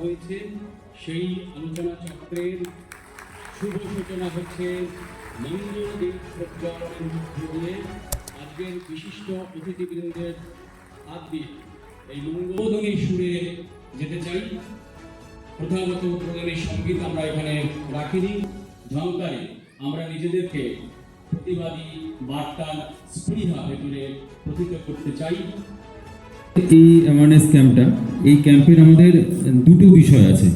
হয়েছে, সেই আলোচনা চক্রের শুভ সূচনা হচ্ছে আজকের বিশিষ্ট অতিথিবৃন্দের হাত দিয়ে এই মঙ্গলধ্বনির সুরে যেতে চাই। প্রথমত উদ্বোধনী সংগীত আমরা এখানে রাখিনি ঝঙ্কারে আমরা নিজেদেরকে প্রতিবাদী বার্তার স্পৃহা ভেতরে প্রতীত করতে চাই। এই অ্যাওয়ারনেস ক্যাম্পটা এই ক্যাম্পের আমাদের দুটো বিষয় আছে।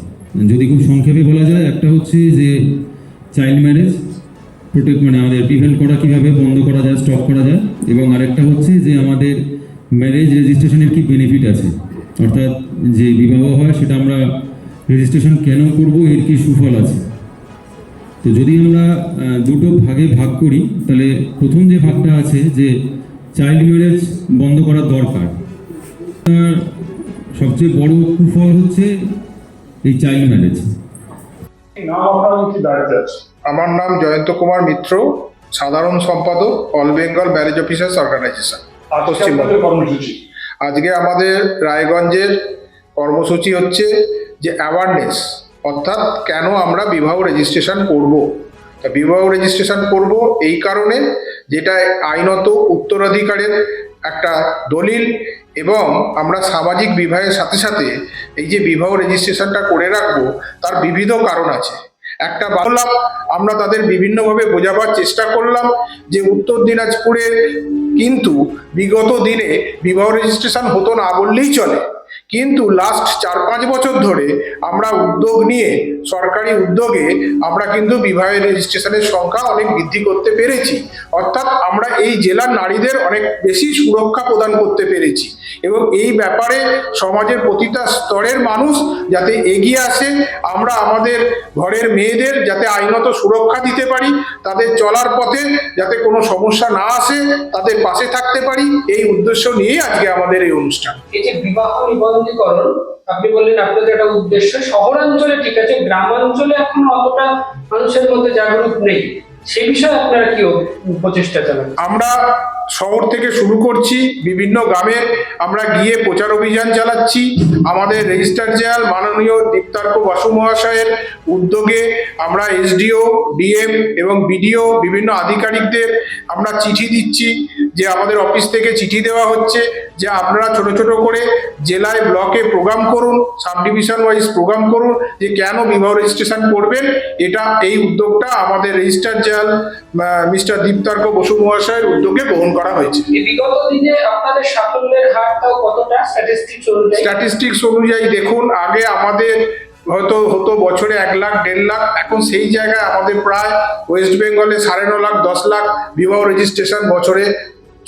যদি খুব সংক্ষেপে বলা যায়, একটা হচ্ছে যে চাইল্ড ম্যারেজ প্রোটেক্ট মানে আমাদের প্রিভেন্ট করা কীভাবে, বন্ধ করা যায় স্টপ করা যায়, এবং আরেকটা হচ্ছে যে আমাদের ম্যারেজ রেজিস্ট্রেশনের কি বেনিফিট আছে। অর্থাৎ যে বিবাহ হয়, সেটা আমরা রেজিস্ট্রেশন কেন করব, এর কি সুফল আছে? তো যদি আমরা দুটো ভাগে ভাগ করি, তাহলে প্রথম যে ভাগটা আছে যে চাইল্ড ম্যারেজ বন্ধ করার দরকার সবচেয়ে বড় কুফল হচ্ছে এই চাইল্ড ম্যারেজ। আমার নাম জয়ন্ত কুমার মিত্র সাধারণ সম্পাদক all Bengal marriage officers organisation Paschimbanga. আজকে আমাদের রায়গঞ্জের কর্মসূচি হচ্ছে যে অ্যাওয়ারনেস অর্থাৎ কেন আমরা বিবাহ রেজিস্ট্রেশন করব। তা বিবাহ রেজিস্ট্রেশন করব এই কারণে যেটা আইনত উত্তরাধিকারের একটা দলিল এবং আমরা সামাজিক বিবাহের সাথে সাথে এই যে বিবাহ রেজিস্ট্রেশনটা করে রাখব, তার বিবিধ কারণ আছে। একটা বললাম আমরা তাদের বিভিন্নভাবে বোঝাবার চেষ্টা করলাম যে উত্তর দিনাজপুরে কিন্তু বিগত দিনে বিবাহ রেজিস্ট্রেশন হতো না বললেই চলে। কিন্তু লাস্ট চার পাঁচ বছর ধরে আমরা উদ্যোগ নিয়ে, সরকারি উদ্যোগে আমরা কিন্তু বিবাহের রেজিস্ট্রেশনের সংখ্যা অনেক বৃদ্ধি করতে পেরেছি। অর্থাৎ আমরা এই জেলার নারীদের অনেক বেশি সুরক্ষা প্রদান করতে পেরেছি এবং এই ব্যাপারে সমাজের প্রতিটা স্তরের মানুষ যাতে এগিয়ে আসে, আমরা আমাদের ঘরের মেয়েদের যাতে আইনত সুরক্ষা দিতে পারি, তাদের চলার পথে যাতে কোনো সমস্যা না আসে, তাদের পাশে থাকতে পারি, এই উদ্দেশ্য নিয়েই আজকে আমাদের এই অনুষ্ঠান। এই যে বিবাহ নিবন্ধীকরণ আপনি বললেন আপনাদের একটা উদ্দেশ্য। শহরাঞ্চলে, ঠিক আছে, গ্রামাঞ্চলে এখন অতটা মানুষের মধ্যে জাগরুক নেই। সে বিষয়ে আপনারা কি প্রচেষ্টা চালান? আমরা শহর থেকে শুরু করছি, বিভিন্ন গ্রামে আমরা গিয়ে প্রচার অভিযান চালাচ্ছি। আমাদের রেজিস্ট্রার জেনারেল মাননীয় দীপ্তার্ক বাসু মহাশয়ের উদ্যোগে আমরা এসডিও, ডিএম এবং বিডিও, বিভিন্ন আধিকারিকদের আমরা চিঠি দিচ্ছি। যে আমাদের অফিস থেকে চিঠি দেওয়া হচ্ছে যে আপনারা ছোট ছোট করে জেলায় ব্লকে প্রোগ্রাম করুন সাব ডিভিশন ওয়াইজ প্রোগ্রাম করুন যে কেন বিবাহ রেজিস্ট্রেশন করবেন। এটা এই উদ্যোগটা আমাদের registrar general mister Diptarka Basu মহাশয়ের উদ্যোগে গ্রহণ করা হয়েছে। বিগত দিনে আপনাদের সাফল্যের কতটা? স্ট্যাটিস্টিক্স অনুযায়ী। স্ট্যাটিস্টিক্স অনুযায়ী দেখুন আগে আমাদের হয়তো হতো বছরে এক লাখ দেড় লাখ এখন সেই জায়গায় আমাদের প্রায় ওয়েস্ট বেঙ্গলে সাড়ে ন লাখ দশ লাখ বিবাহ রেজিস্ট্রেশন বছরে